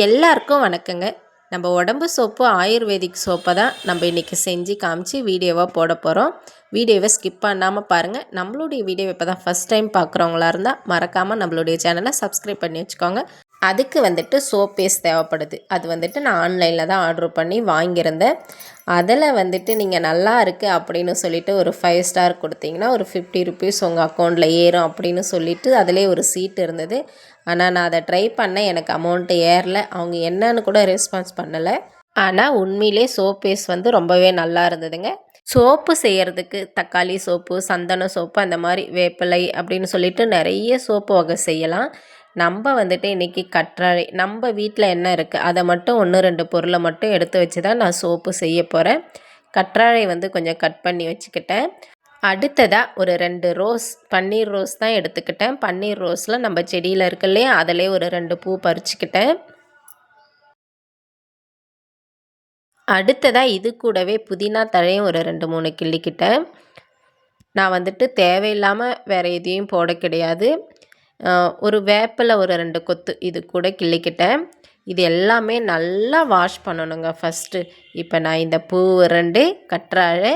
எல்லாருக்கும் வணக்கங்க. நம்ம உடம்பு சோப்பு ஆயுர்வேதிக் சோப்பை தான் நம்ம இன்றைக்கி செஞ்சு காமிச்சு வீடியோவாக போட போகிறோம் வீடியோவை ஸ்கிப் பண்ணாமல் பாருங்கள் நம்மளுடைய வீடியோ இப்போ தான் ஃபஸ்ட் டைம் பார்க்குறவங்களா இருந்தால் மறக்காமல் நம்மளுடைய சேனலை சப்ஸ்கிரைப் பண்ணி வச்சுக்கோங்க. அதுக்கு வந்துட்டு சோப் பேஸ்ட் தேவைப்படுது. அது வந்துட்டு நான் ஆன்லைனில் தான் ஆர்டர் பண்ணி வாங்கியிருந்தேன். அதில் வந்துட்டு நீங்கள் நல்லா இருக்குது அப்படின்னு சொல்லிட்டு ஒரு ஃபைவ் ஸ்டார் கொடுத்தீங்கன்னா ஒரு ஃபிஃப்டி ருபீஸ் உங்கள் அக்கௌண்ட்டில் ஏறும் அப்படின்னு சொல்லிட்டு அதிலே ஒரு சீட் இருந்தது. ஆனால் நான் அதை ட்ரை பண்ணேன். எனக்கு அமௌண்ட்டு ஏறல. அவங்க என்னன்னு கூட ரெஸ்பான்ஸ் பண்ணலை. ஆனால் உண்மையிலே சோப் பேஸ் வந்து ரொம்பவே நல்லா இருந்ததுங்க. சோப்பு செய்கிறதுக்கு தக்காளி சோப்பு சந்தன சோப்பு அந்த மாதிரி வேப்பிலை அப்படின்னு சொல்லிட்டு நிறைய சோப்பு வகை செய்யலாம். நம்ம வந்துட்டு இன்றைக்கி கற்றாழை நம்ம வீட்டில் என்ன இருக்குது அதை மட்டும் ஒன்று ரெண்டு பொருளை மட்டும் எடுத்து வச்சு தான் நான் சோப்பு செய்ய போகிறேன் கற்றாழை வந்து கொஞ்சம் கட் பண்ணி வச்சுக்கிட்டேன். அடுத்ததாக ஒரு ரெண்டு ரோஸ் பன்னீர் ரோஸ் தான் எடுத்துக்கிட்டேன். பன்னீர் ரோஸில் நம்ம செடியில் இருக்கு இல்லையா அதிலே ஒரு ரெண்டு பூ பறிச்சுக்கிட்டேன். அடுத்ததாக இது கூடவே புதினா தழையும் ஒரு ரெண்டு மூணு கிள்ளிக்கிட்டேன். நான் வந்துட்டு தேவையில்லாமல் வேறு எதையும் போட கிடையாது. ஒரு வேப்பில் ஒரு ரெண்டு கொத்து இது கூட கிள்ளிக்கிட்டேன். இது எல்லாமே நல்லா வாஷ் பண்ணணுங்க ஃபஸ்ட்டு இப்போ நான் இந்த பூ ரெண்டு கற்றாழை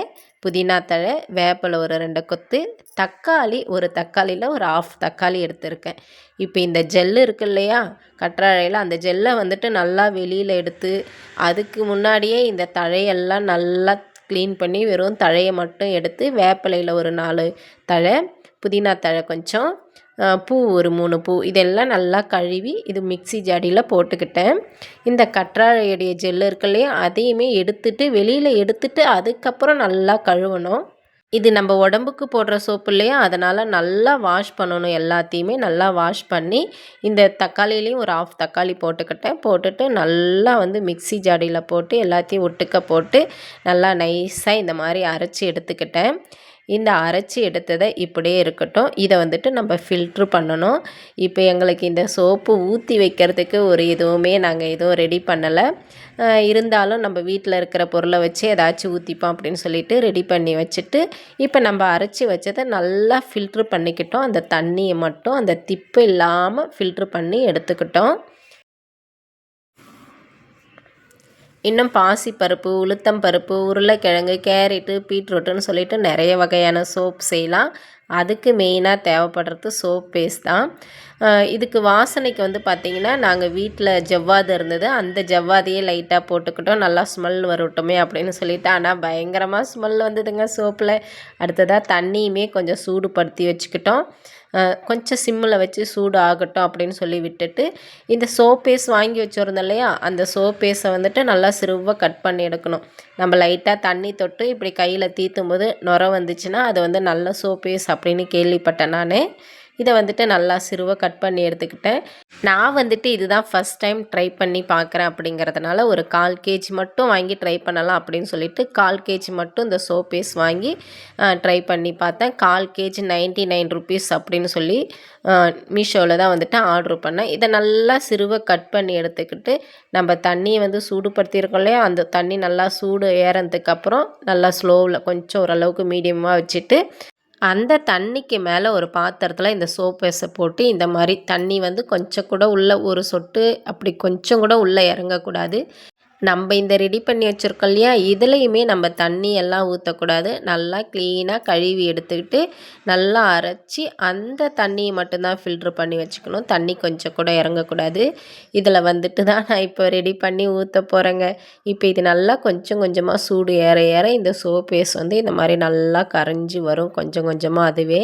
புதினா தழை வேப்பிலை ஒரு ரெண்டு கொத்து தக்காளி ஒரு தக்காளியில் ஒரு ஆஃப் தக்காளி எடுத்திருக்கேன். இப்போ இந்த ஜெல்லு இருக்கு இல்லையா? கற்றாழையில் அந்த ஜெல்லை வந்துட்டு நல்லா வெளியில் எடுத்து அதுக்கு முன்னாடியே இந்த தழையெல்லாம் நல்லா க்ளீன் பண்ணி வெறும் தழையை மட்டும் எடுத்து வேப்பிலையில் ஒரு நாலு தழை புதினா தழை கொஞ்சம் பூ ஒரு மூணு பூ. இதெல்லாம் நல்லா கழுவி இது மிக்சி ஜாடியில் போட்டுக்கிட்டேன். இந்த கற்றாழையுடைய ஜெல் இருக்கு இல்லையா அதையுமே எடுத்துட்டு வெளியில் எடுத்துட்டு அதுக்கப்புறம் நல்லா கழுவணும். இது நம்ம உடம்புக்கு போடுற சோப்பு இல்லையா அதனால் நல்லா வாஷ் பண்ணணும் எல்லாத்தையுமே. நல்லா வாஷ் பண்ணி இந்த தக்காளிலையும் ஒரு ஆஃப் தக்காளி போட்டுக்கிட்டேன். போட்டுட்டு நல்லா வந்து மிக்சி ஜாடியில் போட்டு எல்லாத்தையும் ஒட்டுக்க போட்டு நல்லா நைஸாக இந்த மாதிரி அரைச்சி எடுத்துக்கிட்டேன். இந்த அரைச்சி எடுத்ததை இப்படியே இருக்கட்டும். இதை வந்துட்டு நம்ம ஃபில்ட்ரு பண்ணணும். இப்போ எங்களுக்கு இந்த சோப்பு ஊற்றி வைக்கிறதுக்கு ஒரு எதுவுமே நாங்கள் எதுவும் ரெடி பண்ணலை. இருந்தாலும் நம்ம வீட்டில் இருக்கிற பொருளை வச்சு ஏதாச்சும் ஊற்றிப்போம் அப்படின்னு சொல்லிட்டு ரெடி பண்ணி வச்சுட்டு இப்போ நம்ம அரைச்சி வச்சதை நல்லா ஃபில்ட்ரு பண்ணிக்கிட்டோம். அந்த தண்ணியை மட்டும் அந்த திப்பு இல்லாமல் ஃபில்ட்ரு பண்ணி எடுத்துக்கிட்டோம். இன்னும் பாசிப்பருப்பு உளுத்தம்பருப்பு உருளைக்கிழங்கு கேரட்டு பீட்ரூட்டுன்னு சொல்லிட்டு நிறைய வகையான சோப் செய்யலாம். அதுக்கு மெயினாக தேவைப்படுறது சோப் பேஸ்ட் தான். இதுக்கு வாசனைக்கு வந்து பார்த்திங்கன்னா நாங்கள் வீட்டில் ஜவ்வாது இருந்தது. அந்த ஜவ்வாதையே லைட்டாக போட்டுக்கிட்டோம். நல்லா ஸ்மெல் வரட்டுமே அப்படின்னு சொல்லிட்டு. ஆனால் பயங்கரமாக ஸ்மெல் வந்ததுங்க சோப்பில். அடுத்ததாக தண்ணியுமே கொஞ்சம் சூடுபடுத்தி வச்சுக்கிட்டோம். கொஞ்சம் சிம்மில் வச்சு சூடு ஆகட்டும் அப்படின்னு சொல்லி விட்டுட்டு இந்த சோப்பேஸ் வாங்கி வச்சுருந்தோம் இல்லையா? அந்த சோப்பேஸை வந்துட்டு நல்லா சிறுவாக கட் பண்ணி எடுக்கணும். நம்ம லைட்டாக தண்ணி தொட்டு இப்படி கையில் தீத்தும் போது நுர வந்துச்சுன்னா அது வந்து நல்ல சோப்பேஸ் அப்படின்னு கேள்விப்பட்டேன் நான். இதை வந்துட்டு நல்லா சிறுவை கட் பண்ணி எடுத்துக்கிட்டேன். நான் வந்துட்டு இதுதான் ஃபஸ்ட் டைம் ட்ரை பண்ணி பார்க்குறேன் அப்படிங்கிறதுனால ஒரு கால் கேஜி மட்டும் வாங்கி ட்ரை பண்ணலாம் அப்படின்னு சொல்லிட்டு கால் கேஜி மட்டும் இந்த சோப்பேஸ் வாங்கி ட்ரை பண்ணி பார்த்தேன். கால் கேஜி நைன்ட்டி நைன் ருபீஸ் அப்படின்னு சொல்லி மீஷோவில் தான் வந்துட்டு ஆர்டர் பண்ணேன். இதை நல்லா சிறுவை கட் பண்ணி எடுத்துக்கிட்டு நம்ம தண்ணியை வந்து சூடுபடுத்தியிருக்கோம் இல்லையா? அந்த தண்ணி நல்லா சூடு ஏறதுக்கப்புறம் நல்லா ஸ்லோவில் கொஞ்சம் ஓரளவுக்கு மீடியமாக வச்சுட்டு அந்த தண்ணிக்கு மேலே ஒரு பாத்திரத்தில் இந்த சோப் வேஸை போட்டு இந்த மாதிரி தண்ணி வந்து கொஞ்சம் கூட உள்ளே ஒரு சொட்டு அப்படி கொஞ்சம் கூட உள்ளே இறங்கக்கூடாது. நம்ம இந்த ரெடி பண்ணி வச்சுருக்கோம் இல்லையா? இதுலேயுமே நம்ம தண்ணி எல்லாம் ஊற்றக்கூடாது நல்லா க்ளீனாக கழுவி எடுத்துக்கிட்டு நல்லா அரைச்சி அந்த தண்ணியை மட்டும்தான் ஃபில்ட்ரு பண்ணி வச்சுக்கணும். தண்ணி கொஞ்சம் கூட இறங்கக்கூடாது. இதில் வந்துட்டு தான் நான் இப்போ ரெடி பண்ணி ஊற்ற போகிறேங்க இப்போ இது நல்லா கொஞ்சம் கொஞ்சமாக சூடு ஏற ஏற இந்த சோப்பேஸ் வந்து இந்த மாதிரி நல்லா கரைஞ்சி வரும். கொஞ்சம் கொஞ்சமாக அதுவே.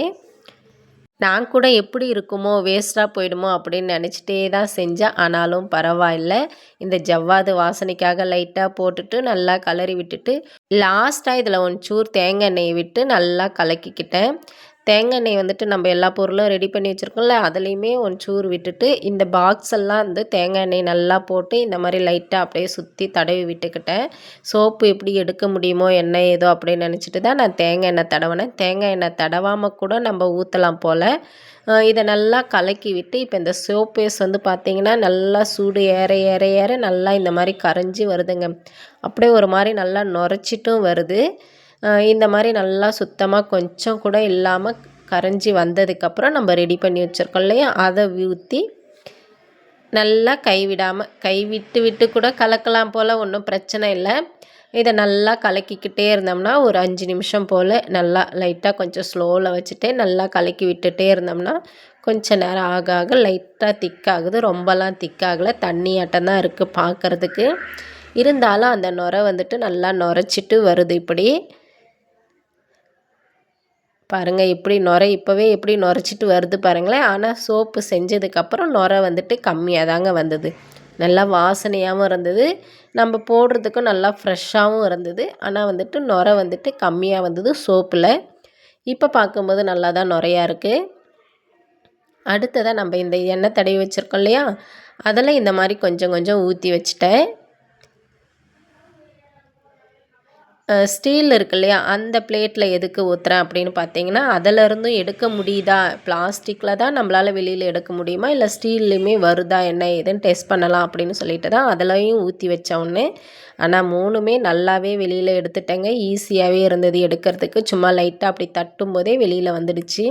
நான் கூட எப்படி இருக்குமோ வேஸ்ட்டாக போயிடுமோ அப்படின்னு நினச்சிட்டே தான் செஞ்சேன். ஆனாலும் பரவாயில்ல. இந்த ஜவ்வாது வாசனைக்காக லைட்டாக போட்டுட்டு நல்லா கலரி விட்டுட்டு லாஸ்ட்டாக இதில் ஒன்ச்சூர் தேங்காய் எண்ணெயை விட்டு நல்லா கலக்கிக்கிட்டேன். தேங்காய் எண்ணெய் வந்துட்டு நம்ம எல்லா பொருளும் ரெடி பண்ணி வச்சுருக்கோம்ல அதுலேயுமே ஒன்ச்சூர் விட்டுட்டு இந்த பாக்ஸ் எல்லாம் வந்து தேங்காய் எண்ணெய் நல்லா போட்டு இந்த மாதிரி லைட்டாக அப்படியே சுற்றி தடவி விட்டுக்கிட்டேன். சோப்பு எப்படி எடுக்க முடியுமோ எண்ணெய் ஏதோ அப்படின்னு நினச்சிட்டு தான் நான் தேங்காய் எண்ணெய் தடவினேன். தேங்காய் எண்ணெய் தடவாமல் கூட நம்ம ஊற்றலாம் போல். இதை நல்லா கலக்கி விட்டு இப்போ இந்த சோப்பேஸ் வந்து பார்த்திங்கன்னா நல்லா சூடு ஏற ஏற ஏற நல்லா இந்த மாதிரி கரைஞ்சி வருதுங்க. அப்படியே ஒரு மாதிரி நல்லா நுரைச்சிட்டும் வருது. இந்த மாதிரி நல்லா சுத்தமாக கொஞ்சம் கூட இல்லாமல் கரைஞ்சி வந்ததுக்கப்புறம் நம்ம ரெடி பண்ணி வச்சுருக்கோம் இல்லையா? அதை ஊற்றி நல்லா கைவிடாமல் கை விட்டு விட்டு கூட கலக்கலாம் போல் ஒன்றும் பிரச்சனை இல்லை. இதை நல்லா கலக்கிக்கிட்டே இருந்தோம்னா ஒரு அஞ்சு நிமிஷம் போல் நல்லா லைட்டாக கொஞ்சம் ஸ்லோவில் வச்சுட்டு நல்லா கலக்கி விட்டுட்டே இருந்தோம்னா கொஞ்சம் நேரம் ஆக ஆக லைட்டாக திக்காகுது ரொம்பலாம் திக்காகலை தண்ணியாட்டம் தான் இருக்குது பார்க்குறதுக்கு. இருந்தாலும் அந்த நுரை வந்துட்டு நல்லா நுரைச்சிட்டு வருது இப்படி. பாருங்கள் இப்படி நுரை இப்போவே எப்படி நுரைச்சிட்டு வருது பாருங்களேன். ஆனால் சோப்பு செஞ்சதுக்கப்புறம் நுரை வந்துட்டு கம்மியாக தாங்க வந்தது. நல்லா வாசனையாகவும் இருந்தது. நம்ம போடுறதுக்கும் நல்லா ஃப்ரெஷ்ஷாகவும் இருந்தது. ஆனால் வந்துட்டு நுரை வந்துட்டு கம்மியாக வந்தது சோப்பில். இப்போ பார்க்கும்போது நல்லா தான் நுரையாக இருக்குது அடுத்ததாக நம்ம இந்த எண்ணெய் தடவி வச்சுருக்கோம் இல்லையா? அதில் இந்த மாதிரி கொஞ்சம் கொஞ்சம் ஊற்றி வச்சுட்டேன். ஸ்டீல் இருக்கு இல்லையா? அந்த பிளேட்டில் எதுக்கு ஊற்றுறேன் அப்படின்னு பார்த்தீங்கன்னா அதிலருந்தும் எடுக்க முடியுதா? பிளாஸ்டிக்கில் தான் நம்மளால் வெளியில் எடுக்க முடியுமா? இல்லை ஸ்டீல்லையுமே வருதா? என்ன ஏதுன்னு டெஸ்ட் பண்ணலாம் அப்படின்னு சொல்லிட்டு தான் அதிலையும் ஊற்றி வச்ச ஆனால் மூணுமே நல்லாவே வெளியில் எடுத்துட்டேங்க. ஈஸியாகவே இருந்தது எடுக்கிறதுக்கு. சும்மா லைட்டாக அப்படி தட்டும் போதே வெளியில் வந்துடுச்சு.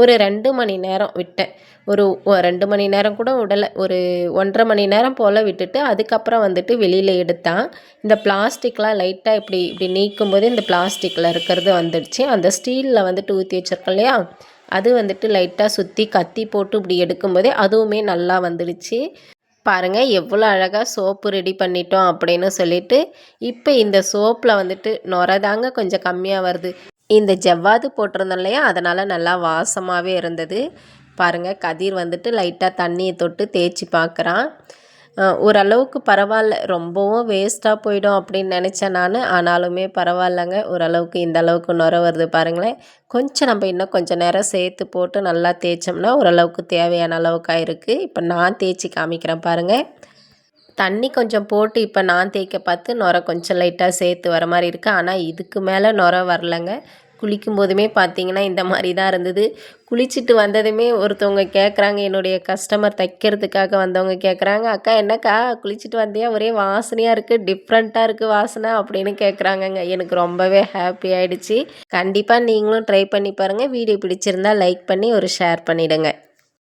ஒரு ரெண்டு மணி நேரம் விட்டேன். ஒரு ரெண்டு மணி நேரம் கூட விடலை. ஒரு ஒன்றரை மணி நேரம் போல் விட்டுட்டு அதுக்கப்புறம் வந்துட்டு வெளியில் எடுத்தான். இந்த பிளாஸ்டிக்லாம் லைட்டாக இப்படி இப்படி நீக்கும் போது இந்த பிளாஸ்டிக்கில் இருக்கிறது வந்துடுச்சு. அந்த ஸ்டீலில் வந்துட்டு ஊற்றி வச்சுருக்கோம் இல்லையா? அது வந்துட்டு லைட்டாக சுற்றி கத்தி போட்டு இப்படி எடுக்கும்போதே அதுவுமே நல்லா வந்துடுச்சு. பாருங்கள் எவ்வளோ அழகாக சோப்பு ரெடி பண்ணிட்டோம் அப்படின்னு சொல்லிட்டு இப்போ இந்த சோப்பில் வந்துட்டு நுர தாங்க கொஞ்சம் கம்மியாக வருது. இந்த ஜவ்வாது போட்டிருந்தோம் இல்லையா? அதனால் நல்லா வாசமாகவே இருந்தது. பாருங்கள் கதிர் வந்துட்டு லைட்டாக தண்ணியை தொட்டு தேய்ச்சி பார்க்குறான். ஓரளவுக்கு பரவாயில்ல. ரொம்பவும் வேஸ்ட்டாக போயிடும் அப்படின்னு நினச்சேன் நான். ஆனாலுமே பரவாயில்லங்க. ஓரளவுக்கு இந்த அளவுக்கு நுர வருது பாருங்களேன். கொஞ்சம் நம்ம இன்னும் கொஞ்சம் நேரம் சேர்த்து போட்டு நல்லா தேய்ச்சோம்னா ஓரளவுக்கு தேவையான அளவுக்காக இருக்குது இப்போ நான் தேய்ச்சி காமிக்கிறேன் பாருங்கள் தண்ணி கொஞ்சம் போட்டு இப்போ நான் தேய்க்க பார்த்து நுர கொஞ்சம் லைட்டாக சேர்த்து வர மாதிரி இருக்குது ஆனால் இதுக்கு மேலே நுர வரலங்க. குளிக்கும் போதுமே பார்த்தீங்கன்னா இந்த மாதிரி தான் இருந்தது. குளிச்சுட்டு வந்ததுமே ஒருத்தவங்க கேட்குறாங்க என்னுடைய கஸ்டமர் தைக்கிறதுக்காக வந்தவங்க கேட்குறாங்க அக்கா என்னக்கா குளிச்சுட்டு வந்தியா? ஒரே வாசனையாக இருக்குது டிஃப்ரெண்ட்டாக இருக்குது வாசனை அப்படின்னு கேட்குறாங்கங்க எனக்கு ரொம்பவே ஹாப்பி ஆகிடுச்சு கண்டிப்பாக நீங்களும் ட்ரை பண்ணி பாருங்கள் வீடியோ பிடிச்சிருந்தா லைக் பண்ணி ஒரு ஷேர் பண்ணிவிடுங்க